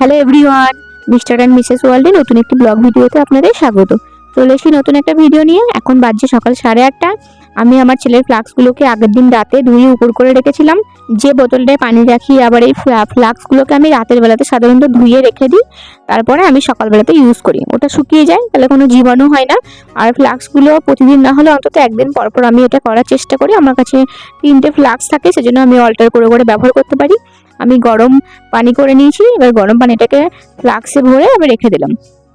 Hello everyone Mr and Mrs ওয়ার্ল্ডে নতুন একটি ব্লগ ভিডিওতে আপনাদের স্বাগত। চলে এসেছি নতুন একটা ভিডিও নিয়ে। এখন বাজছে সকাল সাড়ে আটটা। আমি আমার ছেলের ফ্লাক্সগুলোকে আগের দিন রাতে ধুয়ে উপর করে রেখেছিলাম। যে বোতলটায় পানি রাখি, আবার এই ফ্লা- ফ্লাক্সগুলোকে আমি রাতের বেলাতে সাধারণত ধুয়ে রেখে দিই। তারপরে আমি সকালবেলাতে ইউজ করি। ওটা শুকিয়ে যায়, তাহলে কোনো জীবাণু হয় না। আর ফ্লাক্সগুলো প্রতিদিন না হলে অন্তত একদিন পর পর আমি এটা করার চেষ্টা করি। আমার কাছে তিনটে ফ্লাক্স থাকে, সেজন্য আমি অল্টার করে করে ব্যবহার করতে পারি। আমি গরম পানি করে নিয়েছি, এবার গরম পানিটাকে ফ্লাক্সে ভরে আমি রেখে দিলাম।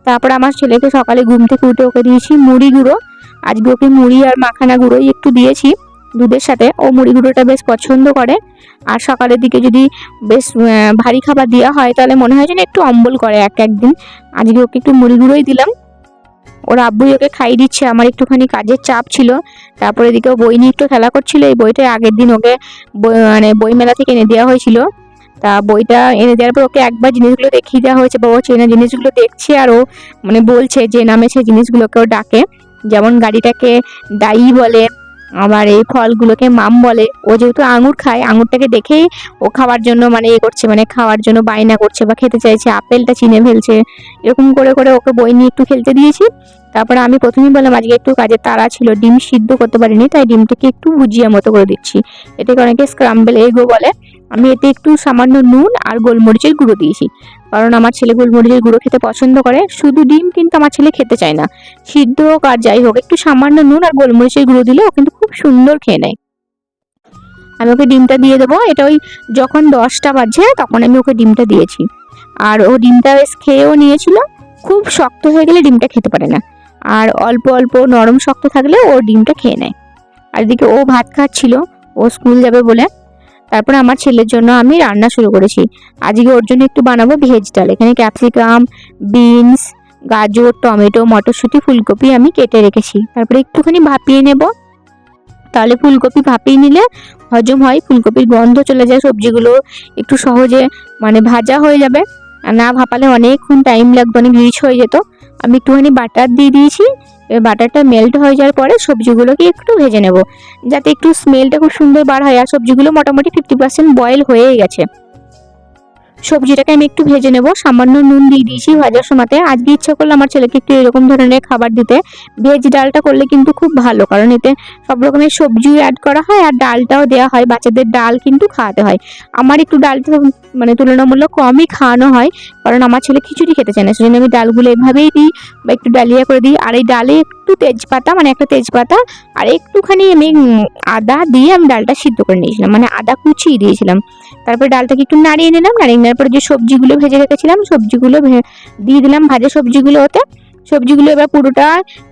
তারপর আমার ছেলেকে সকালে ঘুম থেকে উঠে ওকে দিয়েছি মুড়ি গুঁড়ো। আজকে ওকে মুড়ি আর মাখানা গুঁড়োই একটু দিয়েছি দুধের সাথে। ও মুড়ি গুঁড়োটা বেশ পছন্দ করে। আর সকালের দিকে যদি বেশ ভারী খাবার দেওয়া হয়, তাহলে মনে হয় যেন একটু অম্বল করে এক একদিন। আজকে ওকে একটু মুড়ি গুঁড়োই দিলাম। ওর আব্বুই ওকে খাইয়ে দিচ্ছে, আমার একটুখানি কাজের চাপ ছিল। তারপরে এদিকে বই নিয়ে একটু খেলা করছিল। এই বইটা আগের দিন ওকে মানে বইমেলা থেকে এনে দেওয়া হয়েছিল। তা বইটা এনে দেওয়ার পর ওকে একবার জিনিসগুলো দেখিয়ে দেওয়া হয়েছে, বা ও চেনা জিনিসগুলো দেখছে আর ও মানে বলছে যে নামে সেই জিনিসগুলোকে ও ডাকে। যেমন গাড়িটাকে দায়ী বলে, আবার এই ফলগুলোকে মাম বলে। ও যেহেতু আঙুর খায়, আঙুরটাকে দেখেই ও খাওয়ার জন্য মানে এ করছে মানে খাওয়ার জন্য বায়না করছে বা খেতে চাইছে, আপেলটা চিনে ফেলছে। এরকম করে করে ওকে বই নিয়ে একটু খেলতে দিয়েছি। তারপরে আমি প্রথমেই বললাম, আজকে একটু কাজের তাড়া ছিল, ডিম সিদ্ধ করতে পারিনি, তাই ডিমটাকে একটু ভুজিয়া মতো করে দিচ্ছি। এটাকে অনেকে স্ক্রাম্বেল এগও বলে। আমি এতে একটু সামান্য নুন আর গোলমরিচের গুঁড়ো দিয়েছি, কারণ আমার ছেলে গোলমরিচের গুঁড়ো খেতে পছন্দ করে। শুধু ডিম কিন্তু আমার ছেলে খেতে চায় না। সিদ্ধ হোক আর যাই হোক, একটু সামান্য নুন আর গোলমরিচের গুঁড়ো দিলে ও কিন্তু খুব সুন্দর খেয়ে নেয়। আমি ওকে ডিমটা দিয়ে দেবো। এটা ওই যখন দশটা বাজছে, তখন আমি ওকে ডিমটা দিয়েছি। আর ও ডিমটা বেশ খেয়েও নিয়েছিল। খুব শক্ত হয়ে গেলে ডিমটা খেতে পারে না। আর অল্প অল্প নরম শক্ত থাকলে ও ডিমটা খেয়ে নেয়। আর এদিকে ও ভাত খাচ্ছিল, ও স্কুল যাবে বলে। তারপর আমার ছেলের জন্য আমি রান্না শুরু করেছি। আজকে ওর জন্য একটু বানাবো ভেজ ডাল। এখানে ক্যাপসিকাম, বিনস, গাজর, টমেটো, মটরশুঁটি, ফুলকপি আমি কেটে রেখেছি। তারপরে একটুখানি ভাপিয়ে নেব। তাহলে ফুলকপি ভাপিয়ে নিলে হজম হয়, ফুলকপির গন্ধ চলে যায়, সবজিগুলো একটু সহজে মানে ভাজা হয়ে যাবে। আর না ভাপালে অনেকক্ষণ টাইম লাগবে, অনেক রিচ হয়ে যেত। আমি একটুখানি বাটার দিয়ে দিয়েছি। এবার বাটারটা মেল্ট হয়ে যাওয়ার পরে সবজিগুলোকে একটু ভেজে নেব। যাতে একটু স্মেলটা খুব সুন্দর বার হয় আর সবজিগুলো মোটামুটি ফিফটি পার্সেন্ট বয়েল হয়েই গেছে। সবজিটাকে আমি একটু ভেজে নেব। সামান্য নুন দিয়ে দিয়েছি ভাজার সময়তে। আজকে ইচ্ছা করল আমার ছেলেকে একটু এরকম ধরনের খাবার দিতে। ভেজ ডালটা করলে কিন্তু খুব ভালো, কারণ এতে সব রকমের সবজিও অ্যাড করা হয় আর ডালটাও দেওয়া হয়। বাচ্চাদের ডাল কিন্তু খাওয়াতে হয়। আমার একটু ডালটা মানে তুলনামূলক কমই খাওয়ানো হয়, কারণ আমার ছেলে খিচুড়ি খেতে চায় না। সেজন্য আমি ডালগুলো এভাবেই দিই বা একটু ডালিয়া করে দিই। আর এই ডালে একটু তেজপাতা মানে একটা তেজপাতা আর একটুখানি আমি আদা দিয়ে আমি ডালটা সিদ্ধ করে নিয়েছিলাম। মানে আদা কুচিয়ে দিয়েছিলাম। তারপরে ডালটাকে একটু নাড়িয়ে নিলাম, নাড়িয়ে নেওয়ার পরে যে সবজিগুলো ভেজে রেখেছিলাম, সবজিগুলো দিয়ে দিলাম ভাজা সবজিগুলো ওতে সবজিগুলো এবার পুরোটা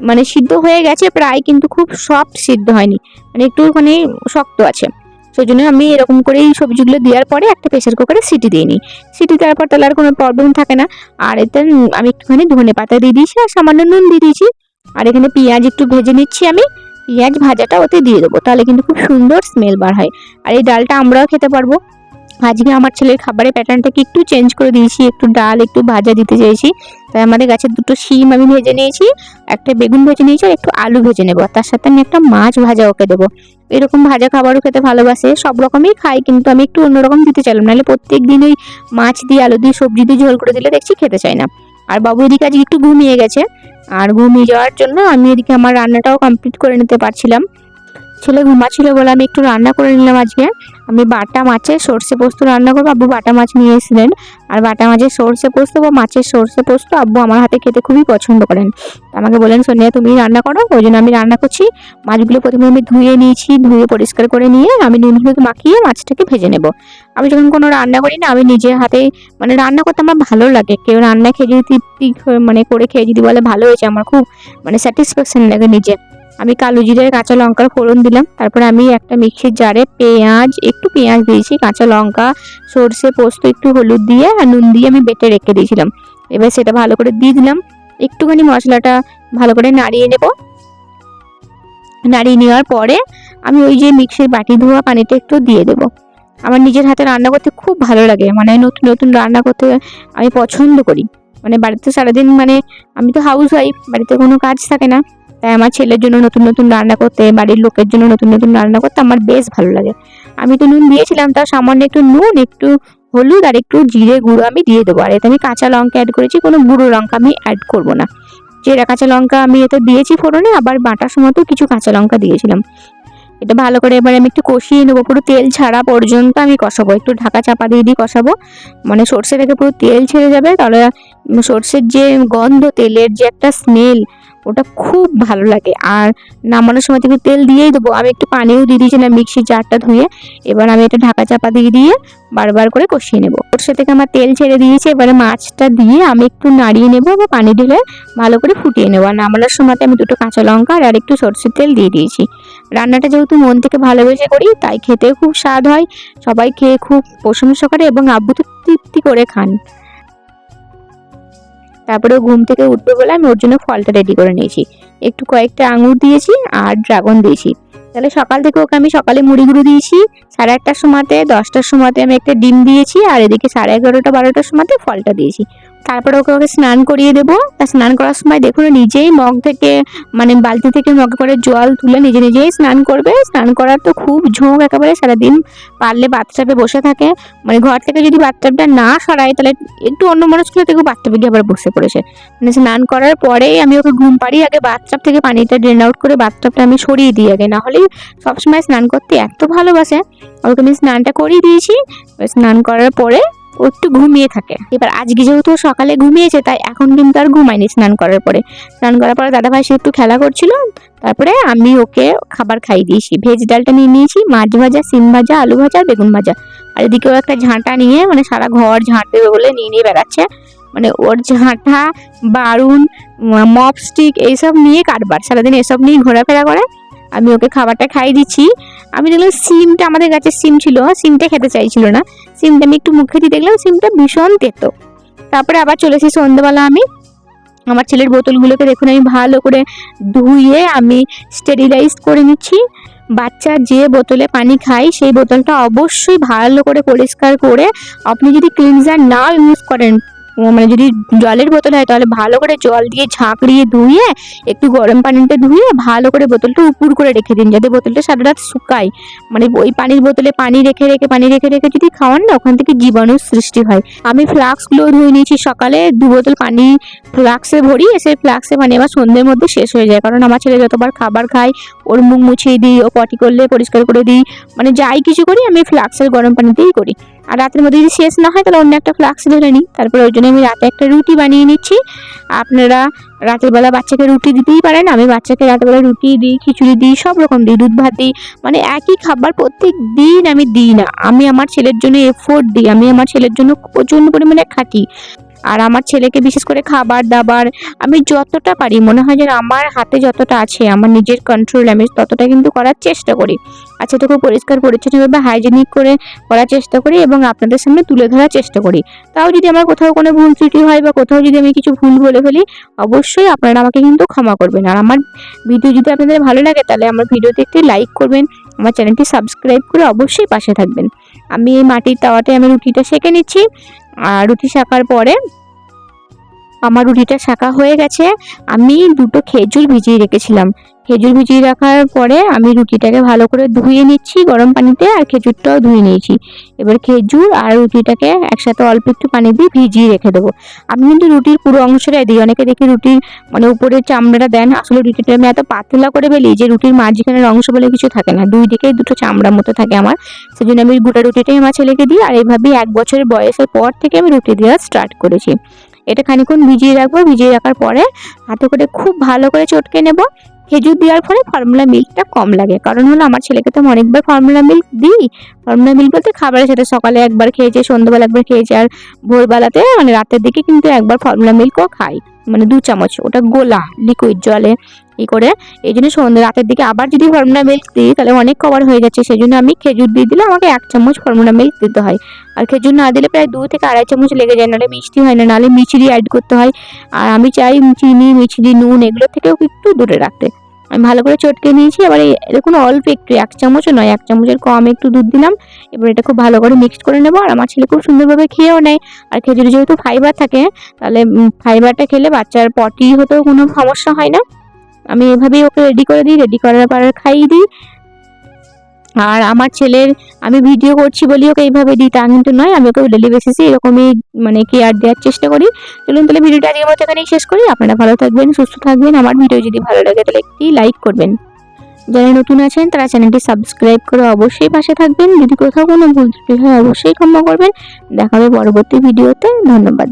মানে সিদ্ধ হয়ে গেছে, প্রায় কিন্তু খুব সফট সিদ্ধ হয়নি। মানে একটুখানি শক্ত আছে। সেই জন্য আমি এরকম করেই সবজিগুলো দেওয়ার পরে একটা প্রেশার কুকারে সিটি দিয়ে নিই। সিটি দেওয়ার পর তাহলে আর কোনো প্রবলেম থাকে না। আর এতে আমি একটুখানি ধনে পাতা দিয়ে দিয়েছি আর সামান্য নুন দিয়ে দিয়েছি। আর এখানে পেঁয়াজ একটু ভেজে নিচ্ছি আমি। পেঁয়াজ ভাজাটা ওতে দিয়ে দেবো, তাহলে কিন্তু খুব সুন্দর স্মেল বার হয়। আর এই ডালটা আমরাও খেতে পারব। আজকে আমার ছেলের খাবারের প্যাটার্নটাকে একটু চেঞ্জ করে দিয়েছি, একটু ডাল, একটু ভাজা দিতে চাইছি। তাই আমাদের গাছের দুটো শিম আমি ভেজে নিয়েছি, একটা বেগুন ভেজে নিয়েছি, আর একটু আলু ভেজে নেব। তার সাথে আমি একটা মাছ ভাজা ওকে দেবো। এরকম ভাজা খাবারও খেতে ভালোবাসে, সব রকমই খাই কিন্তু আমি একটু অন্যরকম দিতে চাইলাম। নাহলে প্রত্যেক দিন ওই মাছ দিয়ে, আলু দিয়ে, সবজি দিয়ে ঝোল করে দিলে দেখছি খেতে চায় না। আর বাবু এদিকে আজকে একটু ঘুমিয়ে গেছে। আর ঘুমিয়ে যাওয়ার জন্য আমি এদিকে আমার রান্নাটাও কমপ্লিট করে নিতে পারছিলাম। ছেলে ঘুমাচ্ছিল বলে আমি একটু রান্না করে নিলাম আজকে। আমি বাটা মাছের সর্ষে পোস্ত রান্না করব। আব্বু বাটা মাছ নিয়ে এসেছিলেন। আর বাটা মাছের সর্ষে পোস্ত বা মাছের সর্ষে পোস্ত আব্বু আমার হাতে খেতে খুবই পছন্দ করেন। আমাকে বলেন সোনিয়া, তুমি রান্না করো? ওই জন্য আমি রান্না করছি। মাছগুলো প্রথমে আমি ধুয়ে নিয়েছি, ধুয়ে পরিষ্কার করে নিয়ে আমি নুন হলুদ মাখিয়ে মাছটাকে ভেজে নেব। আমি যখন কোনো রান্না করি না, আমি নিজে হাতে মানে রান্না করতে আমার ভালো লাগে। কেউ রান্না খেয়ে যদি তৃপ্তি মানে করে খেয়ে যদি বলে ভালো হয়েছে, আমার খুব মানে স্যাটিসফ্যাকশন লাগে নিজে। আমি কালো জিরে কাঁচা লঙ্কার ফোড়ন দিলাম। তারপরে আমি একটা মিক্সির জারে পেঁয়াজ, একটু পেঁয়াজ দিয়েছি, কাঁচা লঙ্কা, সর্ষে পোস্ত, একটু হলুদ দিয়ে আর নুন দিয়ে আমি বেটে রেখে দিয়েছিলাম। এবার সেটা ভালো করে দিয়ে দিলাম। একটুখানি মশলাটা ভালো করে নাড়িয়ে নেব। নাড়িয়ে নেওয়ার পরে আমি ওই যে মিক্সির বাটি ধোয়া পানিটা একটু দিয়ে দেবো। আমার নিজের হাতে রান্না করতে খুব ভালো লাগে। মানে নতুন নতুন রান্না করতে আমি পছন্দ করি। মানে বাড়িতে সারাদিন মানে আমি তো হাউস ওয়াইফ বাড়িতে কোনো কাজ থাকে না। তাই আমার ছেলের জন্য নতুন নতুন রান্না করতে, বাড়ির লোকের জন্য নতুন নতুন রান্না করতে আমার বেশ ভালো লাগে। আমি তো নুন দিয়েছিলাম, তার সামান্য একটু নুন, একটু হলুদ আর একটু জিরে গুঁড়ো আমি দিয়ে দেবো। আর এতে আমি কাঁচা লঙ্কা অ্যাড করেছি, কোনো গুঁড়ো লঙ্কা আমি অ্যাড করব না। জিরা কাঁচা লঙ্কা আমি এতে দিয়েছি ফোড়নে, আবার বাটার সময়তেও কিছু কাঁচা লঙ্কা দিয়েছিলাম। এটা ভালো করে এবার আমি একটু কষিয়ে নেব, পুরো তেল ছাড়া পর্যন্ত আমি কষাবো। একটু ঢাকা চাপা দিয়ে দিয়ে কষাবো। মানে সর্ষে থেকে পুরো তেল ছেড়ে যাবে, তাহলে সর্ষের যে গন্ধ, তেলের যে একটা স্মেল ওটা খুব ভালো লাগে। আর নামানোর সময় একটু তেল দিয়েই দেবো। আমি একটু পানিও দিয়ে দিয়েছিলাম মিক্সির জারটা ধুয়ে। এবার আমি এটা ঢাকা চাপা দিয়ে দিয়ে বারবার করে কষিয়ে নেব। সর্ষে থেকে আমার তেল ছেড়ে দিয়েছে। এবারে মাছটা দিয়ে আমি একটু নাড়িয়ে নেব বা পানি ঢেলে ভালো করে ফুটিয়ে নেব। আর নামানোর সময় আমি দুটো কাঁচা লঙ্কা আর একটু সরষের তেল দিয়ে দিয়েছি। রান্নাটা যেহেতু মন থেকে ভালোবেসে করি, তাই খেতেও খুব স্বাদ হয়। সবাই খেয়ে খুব প্রশংসা করে এবং আব্বু তো তৃপ্তি করে খান। তারপরে ঘুম থেকে উঠবে বলে আমি ওর জন্য ফলটা রেডি করে নিয়েছি। একটু কয়েকটা আঙুর দিয়েছি আর ড্রাগন দিয়েছি। তাহলে সকাল থেকে ওকে আমি সকালে মুড়ি গুঁড়ো দিয়েছি। সাড়ে আটটার সময়তে, দশটার সময়তে আমি একটা ডিম দিয়েছি আর এদিকে সাড়ে এগারোটা, বারোটার সময়তে ফলটা দিয়েছি। তারপরে ওকে ওকে স্নান করিয়ে দেবো। তা স্নান করার সময় দেখুন নিজেই মগ থেকে মানে বালতি থেকে মগে করে জল তুলে নিজে নিজেই স্নান করবে। স্নান করার তো খুব ঝোঁক একেবারে সারাদিন। পারলে বাথটাবে বসে থাকে। মানে ঘর থেকে যদি বাথটাবটা না সরায়, তাহলে একটু অন্য মানুষ করে দেখব বাথটাবে গিয়ে আবার বসে পড়েছে। মানে স্নান করার পরেই আমি ওকে ঘুম পাড়ি আগে বাথটাব থেকে পানিটা ড্রেন আউট করে বাথটাবটা আমি সরিয়ে দিই আগে। না হলে সবসময় স্নান করতে এত ভালোবাসে। ওকে আমি স্নানটা করিয়ে দিয়েছি। স্নান করার পরে ও একটু ঘুমিয়ে থাকে। এবার আজকে যেহেতু সকালে ঘুমিয়েছে, তাই এখন কিন্তু আর ঘুমায়নি স্নান করার পরে। স্নান করার পরে দাদা ভাই সে একটু খেলা করছিল। তারপরে আমি ওকে খাবার খাইয়ে দিয়েছি। ভেজ ডালটা নিয়ে নিয়েছি, মাছ ভাজা, সিম ভাজা, আলু ভাজা, আর বেগুন ভাজা। আর এদিকেও একটা ঝাঁটা নিয়ে মানে সারা ঘর ঝাঁট দেবে বলে নিয়ে নিয়ে বেড়াচ্ছে। মানে ওর ঝাঁটা, বারুন মপ স্টিক এইসব নিয়ে কাটবার সারাদিন এসব নিয়ে ঘোরাফেরা করে। আমি ওকে খাবারটা খাইয়ে দিচ্ছি। আমি দেখলাম সিমটা আমাদের গাছের সিম ছিল, সিমটা খেতে চাইছিল না। সিমটা আমি একটু মুখে দিয়ে দেখলাম সিমটা ভীষণ তেতো। তারপরে আবার চলে এসেছি সন্ধ্যেবেলা আমি। আমার ছেলের বোতলগুলোকে দেখুন, আমি ভালো করে ধুয়ে আমি স্টেরিলাইজ করে নিচ্ছি। বাচ্চা যে বোতলে পানি খায়, সেই বোতলটা অবশ্যই ভালো করে পরিষ্কার করে আপনি যদি ক্লিনজার না ইউজ করেন মানে যদি জলের বোতল হয়, তাহলে ভালো করে জল দিয়ে ঝাঁকড়িয়ে ধুয়ে, একটু গরম পানিতে ধুয়ে ভালো করে বোতলটা উপুর করে রেখে দিন, যাতে বোতলটা সারা রাত শুকায়। মানে ওই পানির বোতলে পানি রেখে রেখে, পানি রেখে রেখে যদি খাওয়ান না, ওখান থেকে জীবাণুর সৃষ্টি হয়। আমি ফ্লাক্সগুলো ধুয়ে নিয়েছি সকালে, দু বোতল পানি ফ্লাক্সে ভরি এসে ফ্লাক্সে মানে আমার সন্ধ্যের মধ্যে শেষ হয়ে যায়। কারণ আমার ছেলে যতবার খাবার খায়, ওর মুখ মুছিয়ে দিই, ও পটি করলে, পরিষ্কার করে দিই মানে যাই কিছু করি, আমি ফ্লাক্সের গরম পানিতেই করি। আর রাতের মধ্যে যদি শেষ না হয়, তাহলে অন্য একটা ফ্লাক্স ধরে নিই। তারপরে ওই জন্য আমি রাতে একটা রুটি বানিয়ে নিচ্ছি। আপনারা রাতের বেলা বাচ্চাকে রুটি দিতেই পারেন। আমি বাচ্চাকে রাতের বেলা রুটি দিই, খিচুড়ি দিই, সব রকম দিই, দুধ ভাত দিই। মানে একই খাবার প্রত্যেক দিন আমি দিই না। আমি আমার ছেলের জন্য এফোর্ট দিই। আমি আমার ছেলের জন্য প্রচণ্ড পরিমাণে খাটি। আর আমার ছেলেকে বিশেষ করে খাবার দাবার, আমি যতটা পারি, মনে হয় যেন আমার হাতে যতটা আছে, আমার নিজের কন্ট্রোল আমি ততটা কিন্তু করার চেষ্টা করি। আচ্ছা তোকে পরিষ্কার পরিচ্ছন্নভাবে হাইজেনিক করে করার চেষ্টা করি এবং আপনাদের সামনে তুলে ধরার চেষ্টা করি। তাও যদি আমার কোথাও কোনো ভুল ত্রুটি হয় বা কোথাও যদি আমি কিছু ভুল বলে ফেলি, অবশ্যই আপনারা আমাকে কিন্তু ক্ষমা করবেন। আর আমার ভিডিও যদি আপনাদের ভালো লাগে, তাহলে আমার ভিডিওতে একটি লাইক করবেন, আমার চ্যানেলটি সাবস্ক্রাইব করে অবশ্যই পাশে থাকবেন। আমি এই মাটির তাওয়াতে আমি রুটিটা সেঁকে নিচ্ছি। আর রুটি শাকার পরে আমার রুটিটা শাকা হয়ে গেছে, আমি দুটো খেজুর ভিজিয়ে রেখেছিলাম। খেজুর ভিজিয়ে রাখার পরে আমি রুটিটাকে ভালো করে ধুয়ে নিচ্ছি গরম পানিতে আর খেজুরটাও ধুয়ে নিয়েছি। এবার খেজুর আর রুটিটাকে একসাথে অল্প একটু পানি দিয়ে ভিজিয়ে রেখে দেবো। আমি কিন্তু রুটির পুরো অংশটাই দিই, অনেকে দেখি রুটির মানে উপরের চামড়াটা দেন, আসলে রুটিটা আমি এত পাতলা করে বেলি যে রুটির মাঝখানের অংশ বলে কিছু থাকে না, দুই দিকে দুটো চামড়ার মতো থাকে আমার। সেজন্য আমি গোটা রুটিটাই আমার ছেলেকে দিই আর এইভাবেই এক বছরের বয়সের পর থেকে আমি রুটি দেওয়া স্টার্ট করেছি। এটা খানিক্ষণ ভিজিয়ে রাখব, ভিজিয়ে রাখার পরে হাতে করে খুব ভালো করে চটকে নেব। খেজুর দেওয়ার ফলে ফর্মুলা মিল্কটা কম লাগে। কারণ হলো আমার ছেলেকে তো আমি অনেকবার ফর্মুলা মিল্ক দিই। ফর্মুলা মিল্ক বলতে খাবারের সাথে সকালে একবার খেয়েছে, সন্ধ্যাবেলা একবার খেয়েছে, আর ভোরবেলাতে মানে রাতের দিকে কিন্তু একবার ফর্মুলা মিল্কও খাই। মানে দু চামচ, ওটা গোলা লিকুইড জলে ই করে। এই জন্য সন্ধ্যে, রাতের দিকে আবার যদি ফর্মুলা মিল্ক দিই, তাহলে অনেক কভার হয়ে যাচ্ছে। সেই জন্য আমি খেজুর দিয়ে দিলে আমাকে এক চামচ ফর্মুলা মিল্ক দিতে হয়। আর খেজুর না দিলে প্রায় দু থেকে আড়াই চামচ লেগে যায়, নাহলে মিষ্টি হয় না, নাহলে মিচড়ি অ্যাড করতে হয়। আর আমি চাই চিনি মিচড়ি নুন, এগুলো থেকেও একটু দূরে রাখতে। আমি ভালো করে চটকে নিয়েছি, এবার দেখুন অল্প একটু এক চামচও নয়, এক চামচের কম একটু দুধ দিলাম। এবার এটা খুব ভালো করে মিক্সড করে নেব, আর আমার ছেলে খুব সুন্দরভাবে খেয়েও নেয়। আর খেজুরে যেহেতু ফাইবার থাকে, তাহলে ফাইবারটা খেলে বাচ্চার পটি হতেও কোনো সমস্যা হয় না। আমি এভাবেই ওকে রেডি করে দিই রেডি করার পর খাইয়ে দিই। আর আমার ছেলের আমি ভিডিও করছি বলি ওকে এইভাবে দিই, তা কিন্তু নয়, আমি ওকে ডেলি বেসিসে এরকমই মানে কেয়ার দেওয়ার চেষ্টা করি। চলুন তাহলে ভিডিওটা আজকের মতো এখানেই শেষ করি। আপনারা ভালো থাকবেন, সুস্থ থাকবেন। আমার ভিডিও যদি ভালো লাগে তাহলে একটি লাইক করবেন। যারা নতুন আছেন, তারা চ্যানেলটি সাবস্ক্রাইব করে অবশ্যই পাশে থাকবেন। যদি কোথাও কোনো ভুল ত্রুটি হয়, অবশ্যই ক্ষমা করবেন। দেখাবে পরবর্তী ভিডিওতে ধন্যবাদ।